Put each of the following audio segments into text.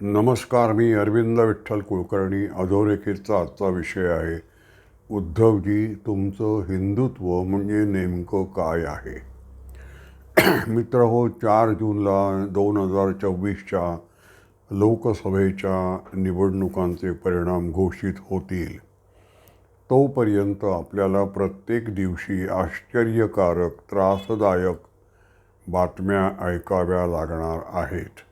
नमस्कार मी अरविंद विठ्ठल कुलकर्णी. अधोरेखितचा आजचा विषय आहे उद्धवजी तुमचं हिंदुत्व म्हणजे नेमकं काय आहे? मित्र हो चार जूनला दोन हजार चोवीसच्या लोकसभेच्या निवडणुकांचे परिणाम घोषित होतील. तोपर्यंत आपल्याला प्रत्येक दिवशी आश्चर्यकारक त्रासदायक बातम्या ऐकाव्या लागणार आहेत.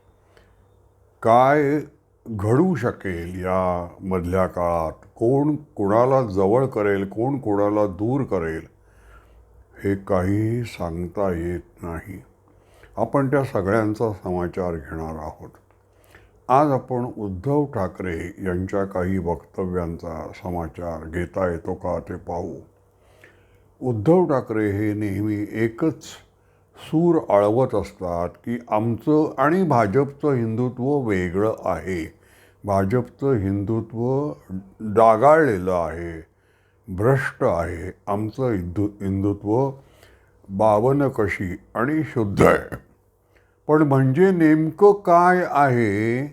काय घडू शकेल या मधल्या काळात? कोण कोणाला जवळ करेल? कोण कोणाला दूर करेल? हे काहीही सांगता येत नाही. आपण त्या सगळ्यांचा समाचार घेणार आहोत. आज आपण उद्धव ठाकरे यांच्या काही वक्तव्यांचा समाचार घेता येतो का ते पाहू. उद्धव ठाकरे हे नेहमी एकच सूर आळवत असतात की आमचं आणि भाजपचं हिंदुत्व वेगळं आहे. भाजपचं हिंदुत्व डागाळलेलं आहे. भ्रष्ट आहे. आमचं हिंदु हिंदुत्व बावनकशी आणि शुद्ध आहे. पण म्हणजे नेमकं काय आहे?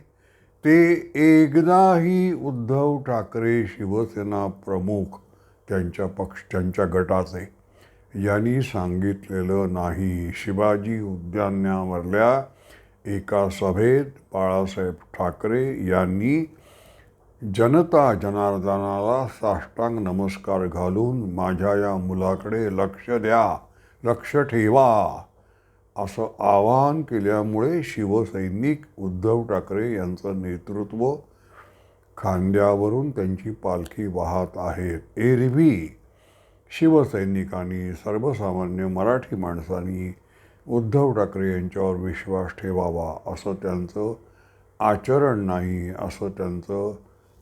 ते एकदाही उद्धव ठाकरे शिवसेना प्रमुख त्यांच्या पक्ष त्यांच्या गटाचे यांनी सांगितलेलं नाही. शिवाजी उद्यानावरल्या एका सभेत बाळासाहेब ठाकरे यांनी जनता जनार्दनाला साष्टांग नमस्कार घालून माझ्या या मुलाकडे लक्ष द्या लक्ष ठेवा असं आवाहन केल्यामुळे शिवसैनिक उद्धव ठाकरे यांचं नेतृत्व खांद्यावरून त्यांची पालखी वाहत आहेत. एरवी शिवसैनिकांनी सर्वसामान्य मराठी माणसांनी उद्धव ठाकरे यांच्यावर विश्वास ठेवावा असं त्यांचं आचरण नाही असं त्यांचं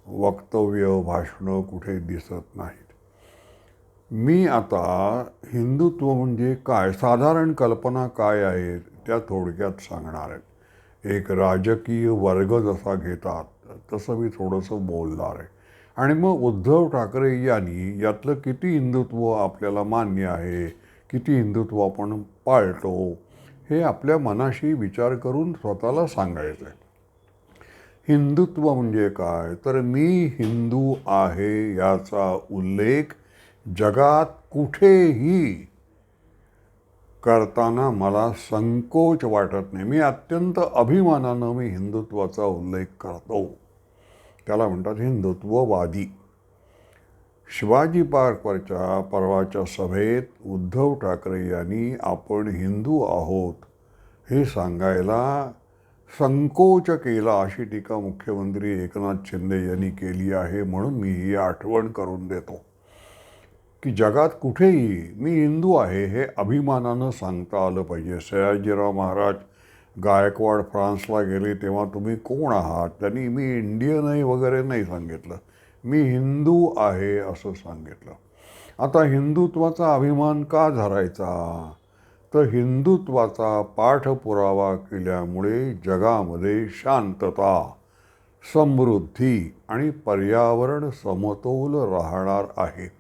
वक्तव्य भाषणं कुठे दिसत नाहीत. मी आता हिंदुत्व म्हणजे काय? साधारण कल्पना काय आहेत त्या थोडक्यात सांगणार आहेत एक राजकीय वर्ग जसा घेतात तसं मी थोडंसं बोलणार आहे. आणि मग उद्धव ठाकरे यांनी यातलं किती हिंदुत्व आपल्याला मान्य आहे किती हिंदुत्व आपण पाळतो हे आपल्या मनाशी विचार करून स्वतःला सांगायचं आहे हिंदुत्व म्हणजे काय? तर मी हिंदू आहे याचा उल्लेख जगात कुठेही करताना मला संकोच वाटत नाही. मी अत्यंत अभिमानानं मी हिंदुत्वाचा उल्लेख करतो. त्याला म्हणतात हिंदुत्ववादी. शिवाजी पार्कवरच्या परवाच्या सभेत उद्धव ठाकरे यांनी आपण हिंदू आहोत हे सांगायला संकोच केला अशी टीका मुख्यमंत्री एकनाथ शिंदे यांनी केली आहे म्हणून मी ही आठवण करून देतो. की जगात कुठेही मी हिंदू आहे हे अभिमानानं सांगता आलं पाहिजे. सयाजीराव महाराज गायकवाड फ्रान्सला गेले तेव्हा तुम्ही कोण आहात? त्यांनी मी इंडियन आहे वगैरे नाही सांगितलं. मी हिंदू आहे असं सांगितलं. आता हिंदुत्वाचा अभिमान का धरायचा? तर हिंदुत्वाचा पाठपुरावा केल्यामुळे जगामध्ये शांतता समृद्धी आणि पर्यावरण समतोल राहणार आहे.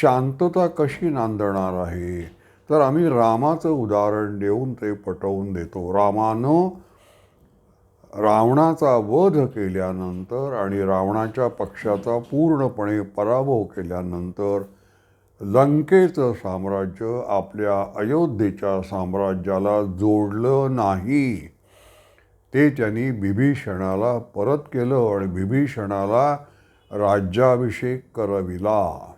शांतता कशी नांदणार आहे? तर आम्ही रामाचं उदाहरण देऊन ते पटवून देतो. रामानं रावणाचा वध केल्यानंतर आणि रावणाच्या पक्षाचा पूर्णपणे पराभव केल्यानंतर लंकेचं साम्राज्य आपल्या अयोध्येच्या साम्राज्याला जोडलं नाही. ते त्यांनी बिभीषणाला परत केलं आणि बिभीषणाला राज्याभिषेक करविला.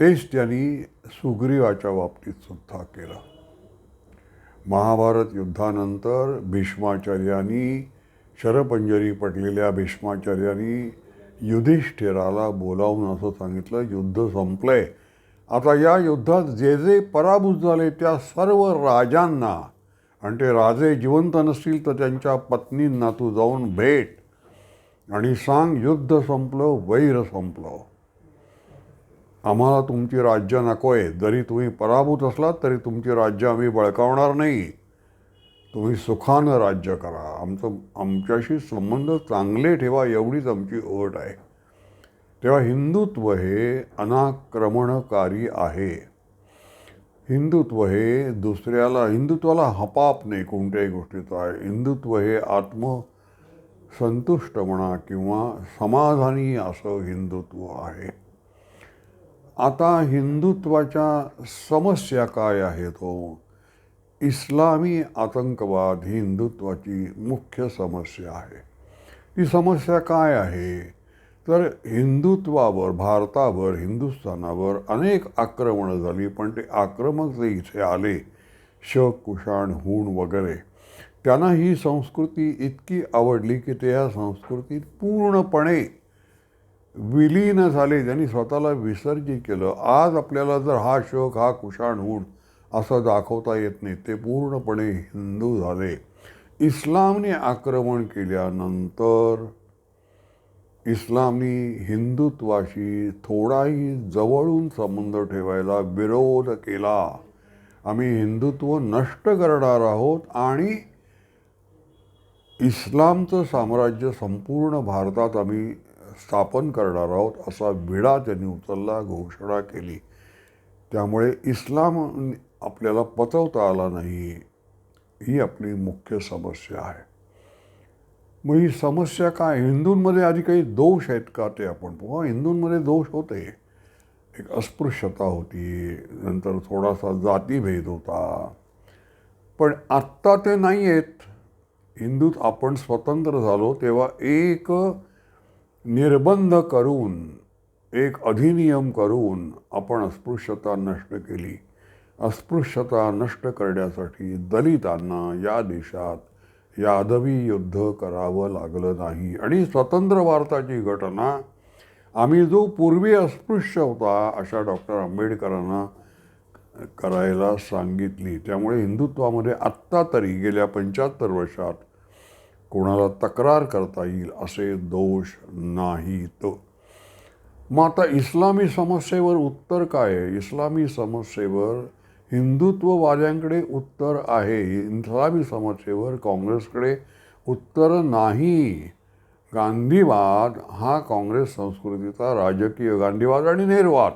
तेच त्यांनी सुग्रीवाच्या बाबतीत सुद्धा केला. महाभारत युद्धानंतर भीष्माचार्यांनी शरपंजरी पटलेल्या भीष्माचार्यांनी युधिष्ठिराला बोलावून असं सांगितलं युद्ध संपलंय. आता या युद्धात जे जे पराभूत झाले त्या सर्व राजांना आणि ते राजे जिवंत नसतील तर त्यांच्या पत्नींना तू जाऊन भेट आणि सांग युद्ध संपलं वैर संपलं. आम्हाला तुमची राज्य नको आहे जरी तुम्ही पराभूत असलात तरी तुमची राज्य आम्ही बळकावणार नाही. तुम्ही सुखानं राज्य करा. आमचं आमच्याशी संबंध चांगले ठेवा एवढीच आमची ओढ आहे. तेव्हा हिंदुत्व हे अनाक्रमणकारी आहे. हिंदुत्व हे दुसऱ्याला हिंदुत्वाला हपाप नाही कोणत्याही गोष्टीचा. आहे हिंदुत्व हे आत्म संतुष्ट म्हणा किंवा समाधानी असं हिंदुत्व आहे. आता हिंदुत्वाच्या समस्या काय आहेत हो? इस्लामी आतंकवाद ही हिंदुत्वाची मुख्य समस्या आहे. ती समस्या काय आहे? तर हिंदुत्वावर भारतावर हिंदुस्थानावर अनेक आक्रमणं झाली पण ते आक्रमक जे इथे आले शक कुशाण हूण वगैरे त्यांना ही संस्कृती इतकी आवडली की ते या संस्कृतीत पूर्णपणे विलीन झाले ज्यांनी स्वतःला विसर्जित केलं आज आपल्याला जर हा शोक हा कुशाण हूण असं दाखवता येत नाही ते पूर्णपणे हिंदू झाले. इस्लामने आक्रमण केल्यानंतर इस्लामनी हिंदुत्वाशी थोडाही जवळून संबंध ठेवायला विरोध केला. आम्ही हिंदुत्व नष्ट करणार आहोत आणि इस्लामचं साम्राज्य संपूर्ण भारतात आम्ही स्थापन करणार आहोत असा विडा त्यांनी उचलला घोषणा केली. त्यामुळे इस्लाम आपल्याला पचवता आला नाही ही आपली मुख्य समस्या आहे. मग ही समस्या काय? हिंदूंमध्ये आधी काही दोष आहेत का ते आपण पाहू? हिंदूंमध्ये दोष होते. एक अस्पृश्यता होती नंतर थोडासा जातीभेद होता. पण आत्ता ते नाही आहेत हिंदूत आपण स्वतंत्र झालो तेव्हा एक निर्बंध करून एक अधिनियम करून आपण अस्पृश्यता नष्ट केली. अस्पृश्यता नष्ट करण्यासाठी दलितांना या देशात यादवी युद्ध करावं लागलं नाही. आणि स्वतंत्र भारताची घटना आम्ही जो पूर्वी अस्पृश्य होता अशा डॉक्टर आंबेडकरांना करायला सांगितली. त्यामुळे हिंदुत्वामध्ये आत्ता तरी गेल्या पंच्याहत्तर वर्षात कोणाला तक्रार करता येईल असे दोष नाहीत मग आता इस्लामी समस्येवर उत्तर काय आहे? इस्लामी समस्येवर हिंदुत्ववाद्यांकडे उत्तर आहे. इस्लामी समस्येवर काँग्रेसकडे उत्तर नाही. गांधीवाद हा काँग्रेस संस्कृतीचा राजकीय गांधीवाद आणि नेहरवाद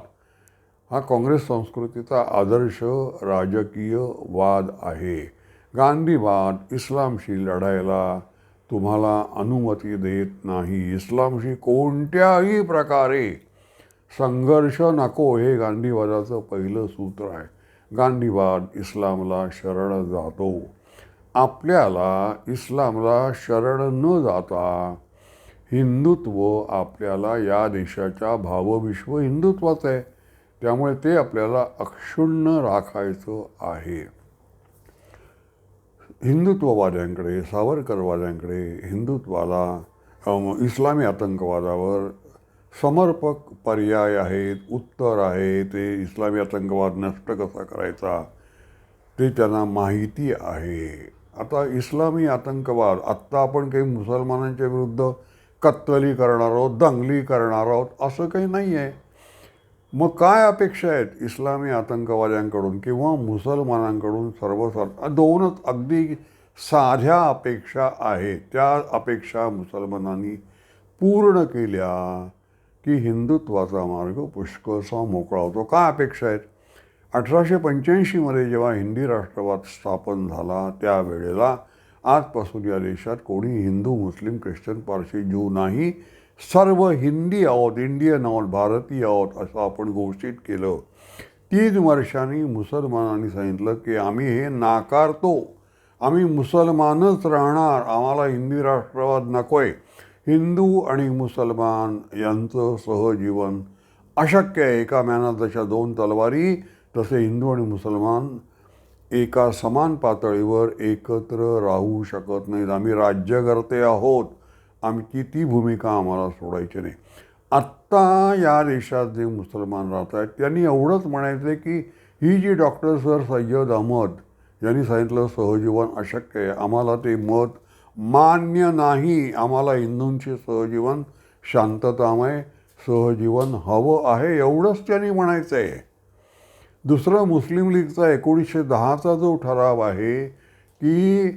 हा काँग्रेस संस्कृतीचा आदर्श राजकीय वाद आहे. गांधीवाद इस्लामशी लढायला तुम्हाला अनुमती देत नाही. इस्लामशी कोणत्याही प्रकारे संघर्ष नको हे गांधीवादाचं पहिलं सूत्र आहे. गांधीवाद इस्लामला शरण जातो. आपल्याला इस्लामला शरण न जाता हिंदुत्व आपल्याला या देशाच्या भावविश्व हिंदुत्वाचं आहे. त्यामुळे ते आपल्याला अक्षुण्ण राखायचं आहे. हिंदुत्ववाद्यांकडे सावरकरवाद्यांकडे हिंदुत्वाला इस्लामी आतंकवादावर समर्पक पर्याय आहेत उत्तर आहे ते इस्लामी आतंकवाद नष्ट कसा करायचा ते त्यांना माहिती आहे. आता इस्लामी आतंकवाद आत्ता आपण काही मुसलमानांच्या विरुद्ध कत्तली करणार आहोत दंगली करणार आहोत असं काही नाही आहे मग काय अपेक्षा आहेत? इस्लामी आतंकवाद्यांकडून किंवा मुसलमानांकडून सर्वसाधारण दोनच अगदी साध्या अपेक्षा आहेत. त्या अपेक्षा मुसलमानांनी पूर्ण केल्या की हिंदुत्वाचा मार्ग पुष्कळसा मोकळा होतो. काय अपेक्षा आहेत? अठराशे पंच्याऐंशीमध्ये जेव्हा हिंदी राष्ट्रवाद स्थापन झाला त्यावेळेला आजपासून या देशात कोणी Hindu Muslim Christian Parsi Jew नाही सर्व हिंदी आहोत इंडियन आहोत भारतीय आहोत असं आपण घोषित केलं. तीन वर्षांनी मुसलमानांनी सांगितलं की आम्ही हे नाकारतो आम्ही मुसलमानच राहणार. आम्हाला हिंदी राष्ट्रवाद नकोय. हिंदू आणि मुसलमान यांचं सहजीवन अशक्य आहे. एका मॅना जशा दोन तलवारी तसे हिंदू आणि मुसलमान एका समान पातळीवर एकत्र राहू शकत नाहीत. आम्ही राज्यकर्ते आहोत. आमची ती भूमिका आम्हाला सोडायची नाही. आत्ता या देशात जे मुसलमान राहत आहेत त्यांनी एवढंच म्हणायचं आहे की ही जी डॉक्टर सर सय्यद अहमद यांनी सांगितलं सहजीवन अशक्य आहे. आम्हाला ते मत मान्य नाही. आम्हाला हिंदूंचे सहजीवन शांततामय सहजीवन हवं आहे एवढंच त्यांनी म्हणायचं आहे दुसरं मुस्लिम लीगचा एकोणीसशे दहाचा जो ठराव आहे की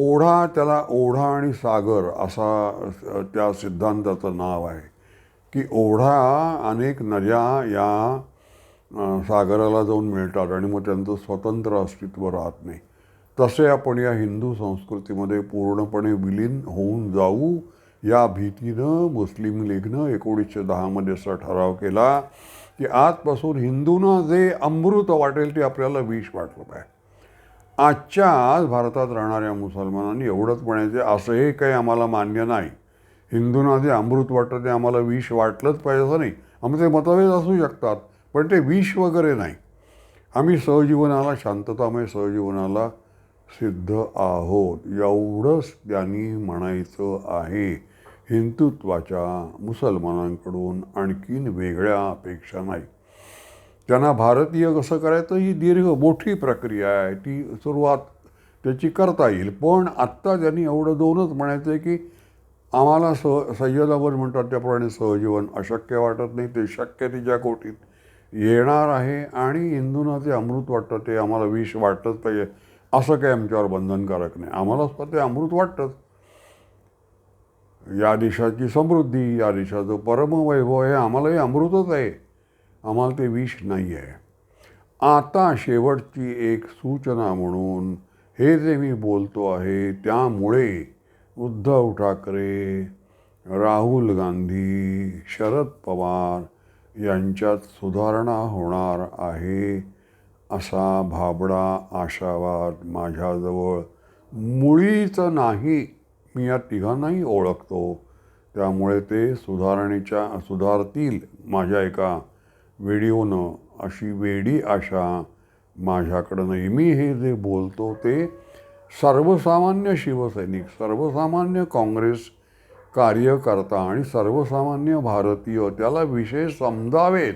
ओढा त्याला ओढा आणि सागर असा त्या सिद्धांताचं नाव आहे. की ओढा अनेक नद्या या सागराला जाऊन मिळतात आणि मग त्यांचं स्वतंत्र अस्तित्व राहत नाही. तसे आपण या हिंदू संस्कृतीमध्ये पूर्णपणे विलीन होऊन जाऊ. या भीतीनं मुस्लिम लीगनं एकोणीसशे दहामध्ये असा ठराव केला की आजपासून हिंदूंना जे अमृत वाटेल ते आपल्याला विष वाटलं पाहिजे. आजच्या आज भारतात राहणाऱ्या मुसलमानांनी एवढंच म्हणायचे असं हे काही आम्हाला मान्य नाही. हिंदूंना जे अमृत वाटतं ते आम्हाला विष वाटलंच पाहिजे असं नाही. आमचे मतभेद असू शकतात पण ते विष वगैरे नाही. आम्ही सहजीवनाला शांततामय सहजीवनाला सिद्ध आहोत. एवढंच त्यांनी म्हणायचं आहे. हिंदुत्वाच्या मुसलमानांकडून आणखीन वेगळ्या अपेक्षा नाही त्यांना भारतीय कसं करायचं? ही दीर्घ मोठी प्रक्रिया आहे. ती सुरुवात त्याची करता येईल. पण आत्ता त्यांनी एवढं दोनच म्हणायचं आहे की आम्हाला सह सय्यदावर म्हणतात त्याप्रमाणे सहजीवन अशक्य वाटत नाही. ते शक्य तिच्या कोटीत येणार आहे आणि हिंदूंना ते अमृत वाटतं ते आम्हाला विष वाटतंच पाहिजे. असं काही आमच्यावर बंधनकारक नाही. आम्हाला स्वतः ते अमृत वाटतंच. या देशाची समृद्धी या देशाचं परमवैभव हे आम्हालाही अमृतच आहे. आम्हाला ते विष नाही आहे. आता शेवटची एक सूचना म्हणून हे जे मी बोलतो आहे त्यामुळे उद्धव ठाकरे राहुल गांधी शरद पवार यांच्यात सुधारणा होणार आहे असा भाबडा आशावाद माझ्याजवळ मुळीच नाही. मी या तिघांनाही ओळखतो. त्यामुळे ते सुधारणेच्या सुधारतील माझ्या एका व्हिडिओनं अशी वेडी आशा माझ्याकडं नेहमी मी हे जे बोलतो ते सर्वसामान्य शिवसैनिक सर्वसामान्य काँग्रेस कार्यकर्ता आणि सर्वसामान्य भारतीय त्याला विषय समजावेत.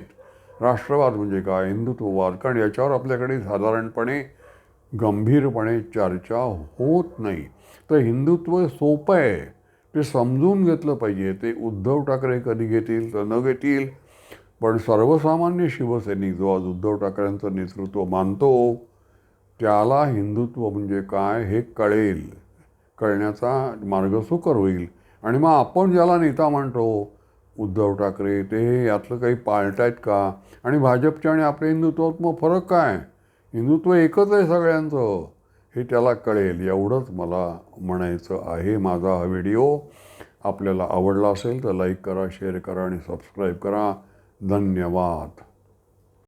राष्ट्रवाद म्हणजे काय? हिंदुत्ववाद? कारण याच्यावर आपल्याकडे साधारणपणे गंभीरपणे चर्चा होत नाही. तर हिंदुत्व सोपं आहे. ते समजून घेतलं पाहिजे. ते उद्धव ठाकरे कधी घेतील तर न घेतील? पण सर्वसामान्य शिवसैनिक जो आज उद्धव ठाकरेंचं नेतृत्व मानतो त्याला हिंदुत्व म्हणजे काय हे कळेल कळण्याचा मार्ग सुकर होईल. आणि मग आपण ज्याला नेता म्हणतो उद्धव ठाकरे ते यातलं काही पाळतायत का? आणि भाजपच्या आणि आपल्या हिंदुत्वात मग फरक काय? हिंदुत्व एकच आहे सगळ्यांचं हे त्याला कळेल एवढंच मला म्हणायचं आहे माझा हा व्हिडिओ. आपल्याला आवडला असेल तर लाईक करा शेअर करा आणि सबस्क्राईब करा. धन्यवाद.